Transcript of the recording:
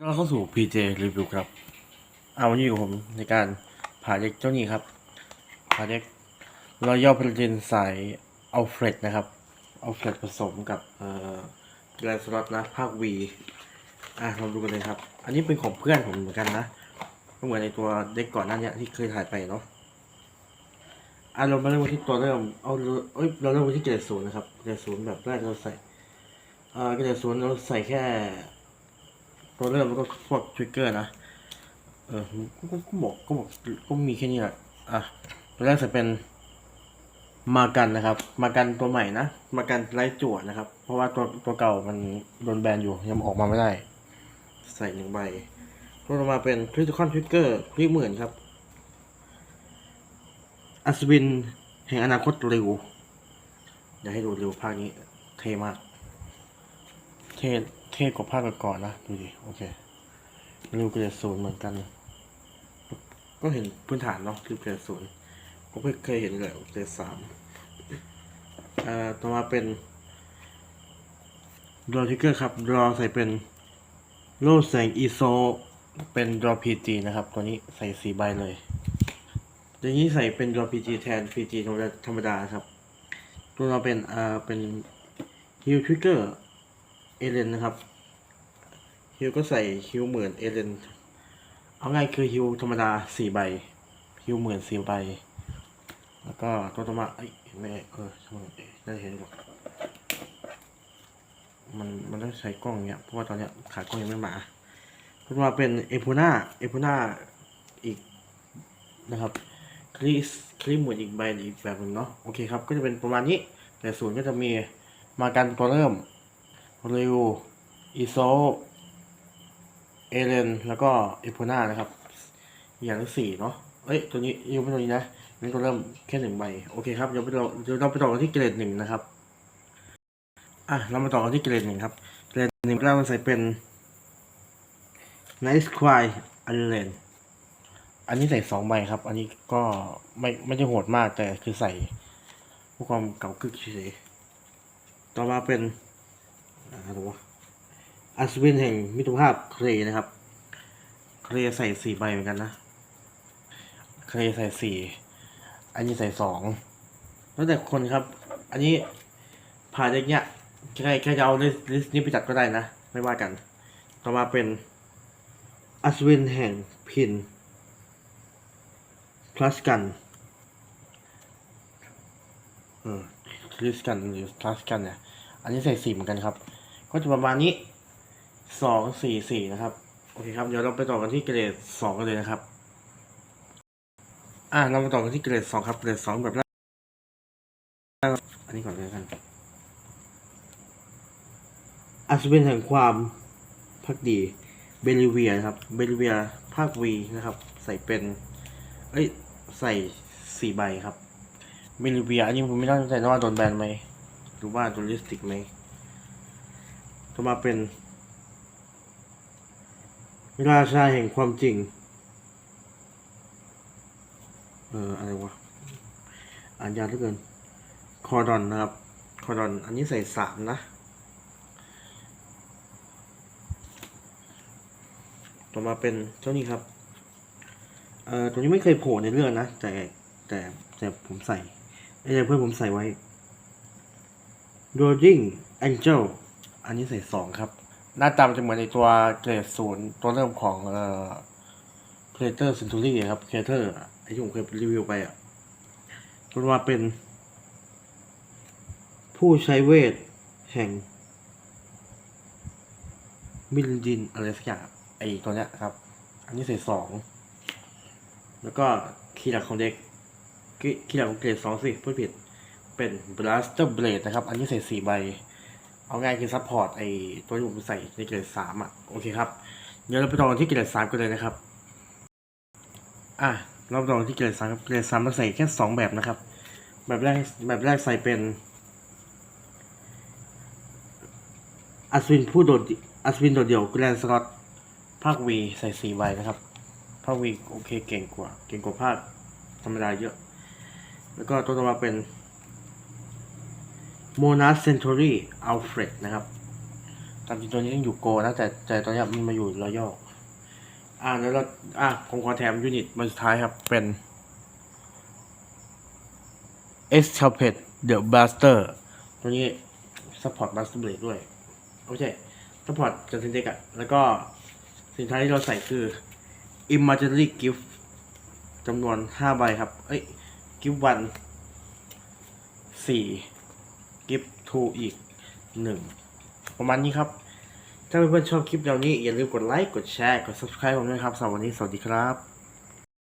ก็เข้าสู่ PJ Review ครับ เอาวันนี้อยู่ผมในการผ่าเด็กเจ้านี้ครับ ผ่าเด็กรอยย่อพลเจนสายอัลเฟรดนะครับอัลเฟรดผสมกับเอ่อแกรนสล็อตนะ ภาค V อะเราดูกันเลยครับ อันนี้เป็นของเพื่อนผมเหมือนกันนะก็เหมือนในตัวเด็กก่อนหน้านี้ที่เคยถ่ายไปเนาะอะเรามาเริ่มที่ตัวเริ่มเอาเอ้ยเราเริ่มที่เกรดศูนย์นะครับเกรดศูนย์แบบแรกเราใส่เอ่อเกรดศูนย์เราใส่แค่ ตัวเริ่มแล้วก็พวกทริกเกอร์นะ เออก็ก็บอกก็บอกก็มีแค่นี้แหละอะ ตัวแรกจะเป็นมากันนะครับ มากันตัวใหม่นะ มากันไร้จั่วนะครับ เพราะว่าตัวตัวเก่ามันโดนแบนอยู่ยังออกมาไม่ได้ ใส่หนึ่งใบตัวต่อมาเป็นคริติคอนทริกเกอร์คลิกหมื่นครับอัศวินแห่งอนาคตเร็วอยากให้ดูเร็วภาคนี้เท่มาก เท่ เท่กว่าภาคก่อนนะ ดูดิ โอเคริวเกรดศูนย์เหมือนกัน ก็เห็นพื้นฐานเนาะริวเกรดศูนย์ก็ไม่เคยเห็นเลยเกรดสามเอ่อต่อมาเป็นดรอทิกเกอร์ครับดรอใส่เป็นโล่แสงอีโซ เป็นดรอพีจีนะครับ ตัวนี้ใส่สีใบเลยอย่างนี้ใส่เป็นดรอพีจีแทนพีจีธรรมดาธรรมดาครับ ตัวเราเป็นอ่าเป็นฮิลทริกเกอร์เอเลนนะครับ ฮิวก็ใส่ฮิวเหมือนเอเลนเอาง่ายคือฮิวธรรมดาสี่ใบฮิวเหมือนสี่ใบ แล้วก็ตัวต่อมาเอ้ไหมเออช่างมันเอ๊ะได้เห็นหรอกมันมันต้องใช้กล้องเนี้ยเพราะว่าตอนเนี้ยขากล้องยังไม่มาตัวต่อมาเป็นเอพูน่าเอพูน่าอีกนะครับคลิสคลิปเหมือนอีกใบอีกแบบหนึ่งเนาะโอเคครับก็จะเป็นประมาณนี้แต่ศูนย์ก็จะมีมากันตัวเริ่มริวอีโซ เอเลนแล้วก็เอโพนานะครับ อย่างที่สี่เนาะเอ้ยตัวนี้ยังไม่ตัวนี้นะนี่ตัวเริ่มแค่หนึ่งใบโอเคครับเดี๋ยวไปต่อเดี๋ยวเราไปต่อกันที่เกรดหนึ่งนะครับอะเรามาต่อกันที่เกรดหนึ่งครับเกรดหนึ่งเราใส่เป็น Nice Cry อันเลนอันนี้ใส่สองใบครับ อันนี้ก็ไม่ไม่ได้โหดมากแต่คือใส่เพื่อความเก่ากึกเฉยๆต่อมาเป็นอะไรวะ อัศวินแห่งมิตรภาพเครนะครับ เครใส่สี่ใบเหมือนกันนะ เครใส่สี่อันนี้ใส่สองแล้วแต่คนครับ อันนี้ผ่านอย่างเงี้ยใครใครจะเอาลิสต์ลิสต์นี้ไปจัดก็ได้นะ ไม่ว่ากัน ต่อมาเป็นอัศวินแห่งพิน plus กันเออ plus กันหรือ plus กันเนี่ย อันนี้ใส่สี่เหมือนกันครับ ก็จะประมาณนี้ สองสี่สี่นะครับ โอเคครับ เดี๋ยวเราไปต่อกันที่เกรดสองกันเลยนะครับ อะเรามาต่อกันที่เกรดสองครับ เกรดสองแบบแรกอันนี้ก่อนเลยกันอัศวินแห่งความพักดีเบลิเวียนะครับ เบลิเวียภาควีนะครับ ใส่เป็น เอ้ย ใส่สี่ใบครับ เบลิเวียอันนี้ผมไม่แน่ใจนะว่าโดนแบนไหมหรือว่าโดนลิสติกไหมต่อมาเป็น ราชาแห่งความจริง เอ่ออะไรวะ อ่านยากเหลือเกิน คอดอนนะครับ คอดอน อันนี้ใส่สามนะต่อมาเป็นเจ้านี้ครับ เอ่อ ตัวนี้ไม่เคยโผล่ในเรื่องนะ แต่แต่แต่ผมใส่ไอ้เพื่อนผมใส่ไว้ Rolling Angel อันนี้ใส่สองครับ หน้าตามันจะเหมือนในตัวเกรดศูนย์ตัวเริ่มของเอ่อ Creator Century ครับ Creator ไอที่ผมเคยรีวิวไปอะตัวมาเป็น ผู้ใช้เวท แห่ง มิลดินอะไรสักอย่างไอตัวเนี้ยครับ อันนี้ใส่สอง แล้วก็คีย์หลักของเด็กคีย์หลักของเกรดสองสิพูดผิดเป็น Blaster Blade นะครับ อันนี้ใส่สี่ใบ เอาง่ายคือซัพพอร์ตไอตัวที่ผมใส่ในเกรดสามอะโอเคครับ เดี๋ยวเราไปต่อที่เกรดสามกันเลยนะครับ อะเราไปต่อที่เกรดสามครับเกรดสามเราใส่แค่สองแบบนะครับ แบบแรกแบบแรกใส่เป็นอัศวินผู้โดดอัศวินโดดเดี่ยวแกรนสล็อตภาควีใส่สี่ใบนะครับภาควีโอเคเก่งกว่า เก่งกว่าภาคธรรมดาเยอะ แล้วก็ตัวต่อมาเป็น โมนา c เซน t อรี่อัลเฟรดนะครับตามจริงตัวนี้ต้องอยู่โกนะแต่แต่ตอนนี้มันมาอยู่รอยัลอ่าแล้วเราอะผมขอแถมยูนิตมาสุดท้ายครับ เป็น e x c a p e t The Blaster ตัวนี้ Support Blaster Blade ด้วยโอเค Support จากซินเทกอะแล้วก็สินค้าที่เราใส่คือ Imaginary Gift จำนวน 5 ใบครับ เอ้ย Gift 1 4 Gift 2อีก1ประมาณนี้ครับ ถ้าเพื่อนๆชอบคลิปแนวนี้ อย่าลืมกดไลค์ กดแชร์ กด subscribe ผมด้วยครับสำหรับวันนี้ สวัสดีครับ